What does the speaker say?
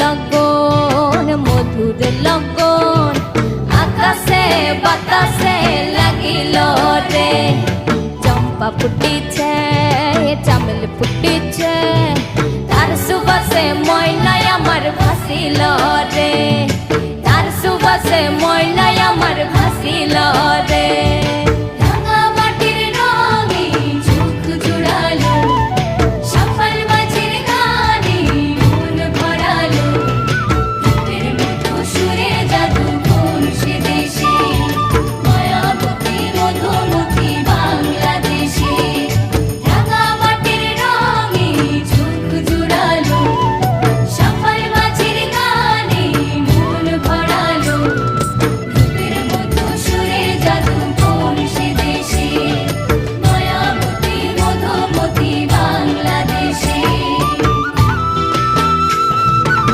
লগন মধুর লগন আকাশে, বাতাসে লাগিল রে। চম্পা ফুটিছে, চামেল ফুটিছে। তার সুবাসে ময়নায় আমার ভাসিল